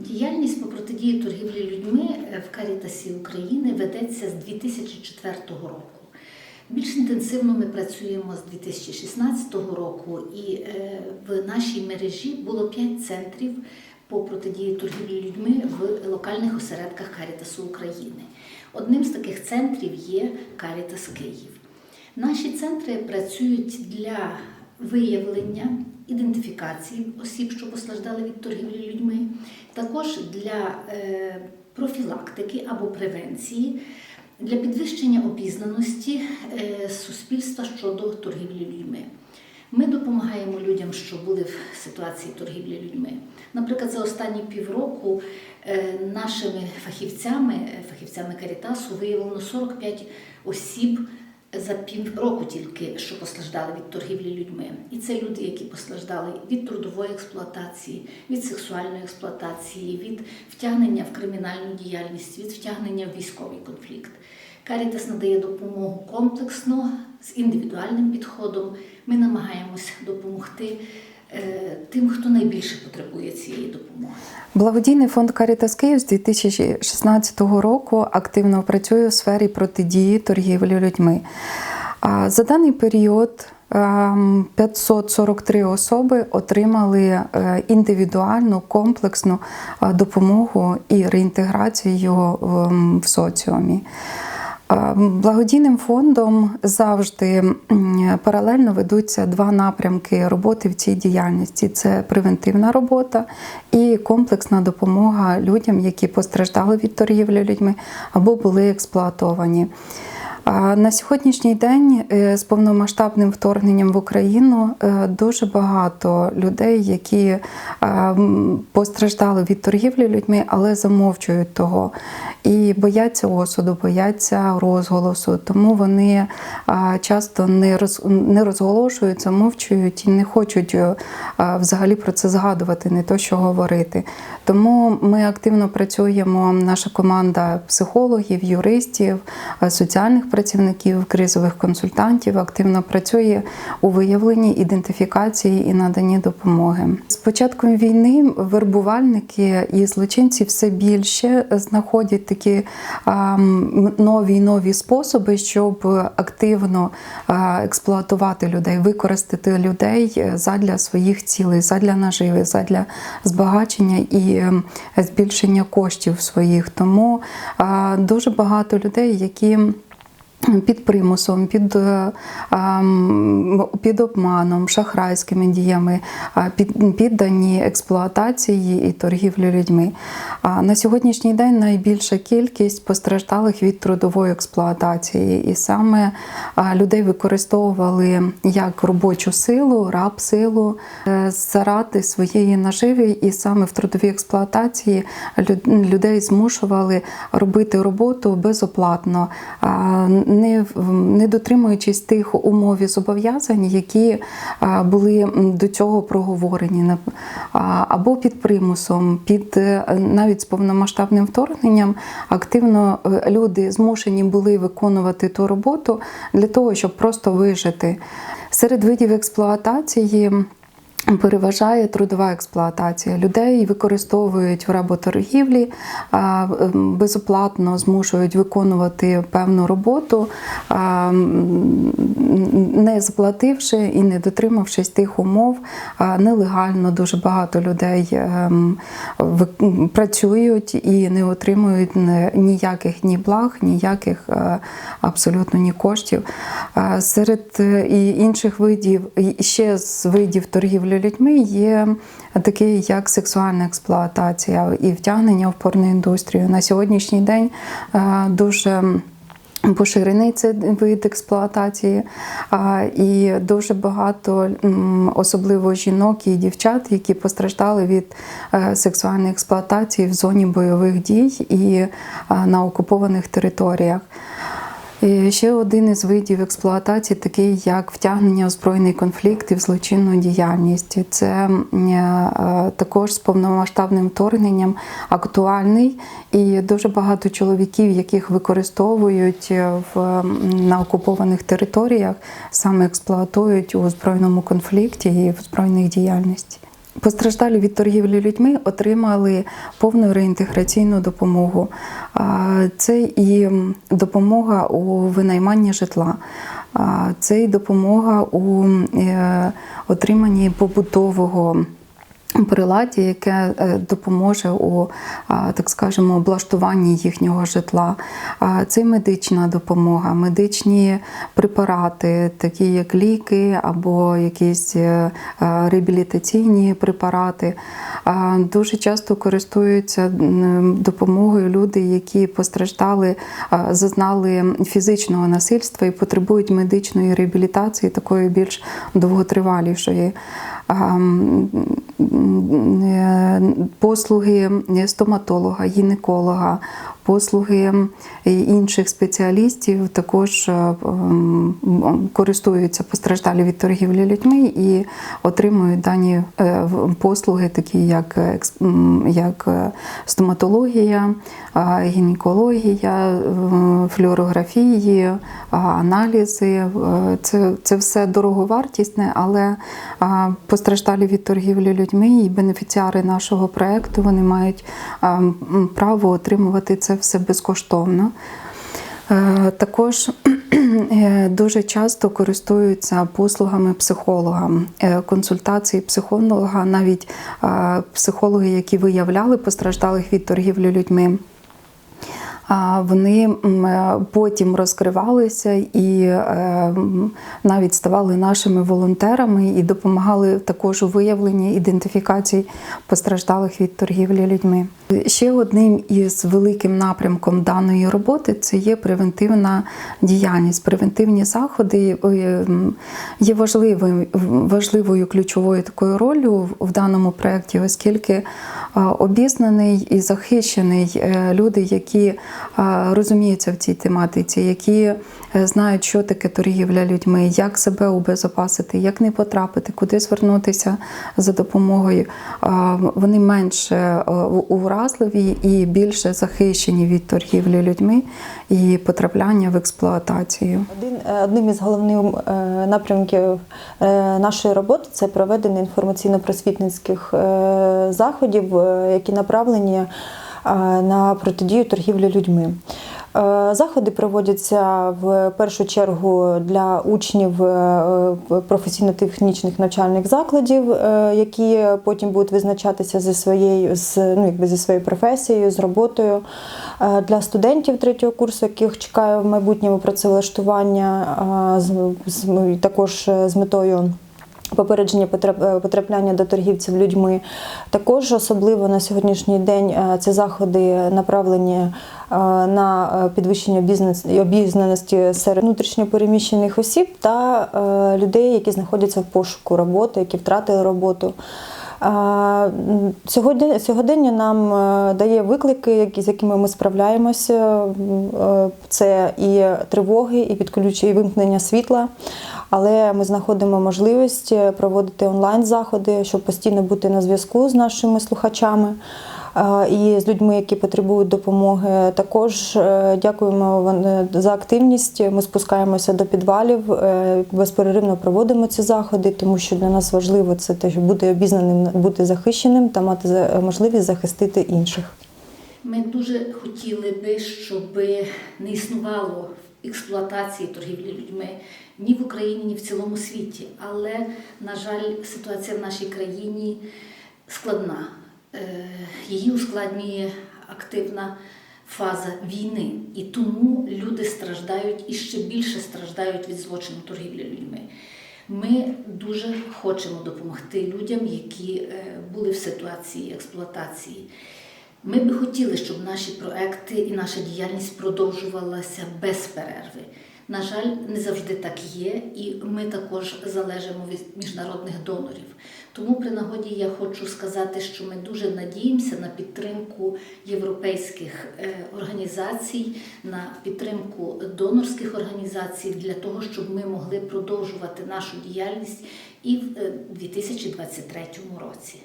Діяльність по протидії торгівлі людьми е, в Карітасі України ведеться з 2004 року. Більш інтенсивно ми працюємо з 2016 року, і е, в нашій мережі було 5 центрів по протидії торгівлі людьми в локальних осередках Карітасу України. Одним з таких центрів є Карітас Київ. Наші центри працюють для виявлення, ідентифікації осіб, що постраждали від торгівлі людьми, також для е, профілактики або превенції, для підвищення обізнаності е, суспільства щодо торгівлі людьми. Ми допомагаємо людям, що були в ситуації торгівлі людьми. Наприклад, за останні півроку е, нашими фахівцями, фахівцями Карітасу, виявлено 45 осіб за півроку тільки, що постраждали від торгівлі людьми. І це люди, які постраждали від трудової експлуатації, від сексуальної експлуатації, від втягнення в кримінальну діяльність, від втягнення в військовий конфлікт. Карітас надає допомогу комплексно з індивідуальним підходом. Ми намагаємось допомогти тим, хто найбільше потребує цієї допомоги. Благодійний фонд Карітас Київ з 2016 року активно працює у сфері протидії торгівлі людьми. За даний період ем, 543 особи отримали е, індивідуальну комплексну е, допомогу і реінтеграцію ем, в соціумі. Благодійним фондом завжди паралельно ведуться два напрямки роботи в цій діяльності: це превентивна робота і комплексна допомога людям, які постраждали від торгівлі людьми або були експлуатовані. На сьогоднішній день е, з повномасштабним вторгненням в Україну е, дуже багато людей, які е, постраждали від торгівлі людьми, але замовчують того і бояться осуду, бояться розголосу. Тому вони часто не роз не розголошують, замовчують і не хочуть взагалі про це згадувати, не то що говорити. Тому ми активно працюємо. Наша команда психологів, юристів, соціальних працівників, кризових консультантів активно працює у виявленні, ідентифікації і наданні допомоги. З початком війни вербувальники і злочинці все більше знаходять такі нові нові способи, щоб активно експлуатувати людей, використати людей е, задля своїх цілей, задля наживи, задля збагачення і збільшення коштів своїх. Тому дуже багато людей, які під примусом, під, е, під обманом, шахрайськими діями, під, піддані експлуатації і торгівлі людьми. На сьогоднішній день найбільша кількість постраждалих від трудової експлуатації, і саме людей використовували як робочу силу, раб силу е, заради своєї наживи, і саме в трудовій експлуатації людей змушували робити роботу безоплатно. Не, не дотримуючись тих умов і зобов'язань, які були до цього проговорені, або під примусом, під е, навіть з повномасштабним вторгненням активно е, люди змушені були виконувати ту роботу для того, щоб просто вижити. Серед видів експлуатації. Переважає трудова експлуатація людей, використовують в работоргівлі, ем, безоплатно змушують виконувати певну роботу, не заплативши і не дотримавшись тих умов. Нелегально дуже багато людей ем, працюють і не отримують ніяких ні благ, ніяких е, абсолютно ні коштів. Серед е, інших видів, ще з видів торгівлі людьми є такі, як сексуальна експлуатація і втягнення в порноіндустрію. На сьогоднішній день е, дуже Поширений це вид експлуатації, і дуже багато, особливо жінок і дівчат, які постраждали від е, сексуальної експлуатації в зоні бойових дій і на окупованих територіях. І ще один із видів експлуатації, такий як втягнення в збройний конфлікт і в злочинну діяльність. Це м, е, також з повномасштабним вторгненням актуальний, і дуже багато чоловіків, яких використовують е, в на окупованих територіях, саме експлуатують у збройному конфлікті і в збройних діяльності. Постраждалі від торгівлі людьми отримали повну реінтеграційну допомогу. Це і допомога у винайманні житла, це і допомога у е, отриманні побутового приладдя, яке е, допоможе у так скажемо облаштуванні їхнього житла. Це медична допомога, медичні препарати, такі як ліки або якісь е, е, реабілітаційні препарати. Дуже часто користуються допомогою люди, які постраждали, зазнали фізичного насильства і потребують медичної реабілітації, такої більш довготривалішої. Е, Послуги стоматолога, гінеколога, послуги інших спеціалістів також е, користуються постраждалі від торгівлі людьми і отримують дані е, послуги, такі як, як е, стоматологія, гінекологія, флюорографії, аналізи. Це, це все дороговартісне, але постраждалі від торгівлі людьми і бенефіціари нашого проекту вони мають право отримувати це все безкоштовно. Е, Також е, дуже часто користуються послугами психолога, Е, консультації психолога, навіть психологи, які виявляли постраждалих від торгівлі людьми. Вони е, потім розкривалися і е, навіть ставали нашими волонтерами і допомагали також у виявленні ідентифікації постраждалих від торгівлі людьми. Ще одним із великим напрямком даної роботи це є превентивна діяльність. Превентивні заходи е, є важливою, важливою ключовою такою ролью в- даному проєкті, оскільки обізнаний і захищений люди, які розуміються в цій тематиці, які е, знають, що таке торгівля людьми, як себе убезопасити, як не потрапити, куди звернутися за допомогою. Вони менше е, уразливі і більше захищені від торгівлі людьми і потрапляння в експлуатацію. Один е, одним із головних напрямків нашої роботи це проведення інформаційно-просвітницьких заходів, які направлені на протидію торгівлі людьми. Е, Заходи проводяться в першу чергу для учнів е, професійно-технічних навчальних закладів, е, які потім будуть визначатися зі своєю з ну, якби зі своєю професією, з роботою. Е, Для студентів третього курсу, яких чекає в майбутньому працевлаштування, е, з- з- також е, з метою. Попередження е, потрапляння до торгівців людьми. Також особливо на сьогоднішній день це заходи направлені е, на е, підвищення бізнес обізнаності серед внутрішньопереміщених осіб та людей, які знаходяться в пошуку роботи, які втратили роботу. Сьогодні, сьогодення нам е, дає виклики, які, з якими ми справляємося. Е, Це і тривоги, і підключення, і вимкнення світла. Але ми знаходимо можливість е, проводити онлайн-заходи, щоб постійно бути на зв'язку з нашими слухачами. Е, І з людьми, які потребують допомоги, також е, дякуємо вон- за активність. Ми спускаємося до підвалів, е, безперервно проводимо ці заходи, тому що для нас важливо це те, щоб бути обізнаним, бути захищеним та мати можливість захистити інших. Ми дуже хотіли би, щоб не існувало експлуатації торгівлі людьми ні в Україні, ні в цілому світі. Але, на жаль, ситуація в нашій країні складна. Е, Її ускладнює активна фаза війни. І тому люди страждають і ще більше страждають від злочину торгівлі людьми. Ми дуже хочемо допомогти людям, які е, були в ситуації експлуатації. Ми би хотіли, щоб наші проекти і наша діяльність продовжувалася без перерви. На жаль, не завжди так є, і ми також залежимо від міжнародних донорів. Тому при нагоді я хочу сказати, що ми дуже надіємося на підтримку європейських е, організацій, на підтримку донорських організацій для того, щоб ми могли продовжувати нашу діяльність і в е, 2023 році.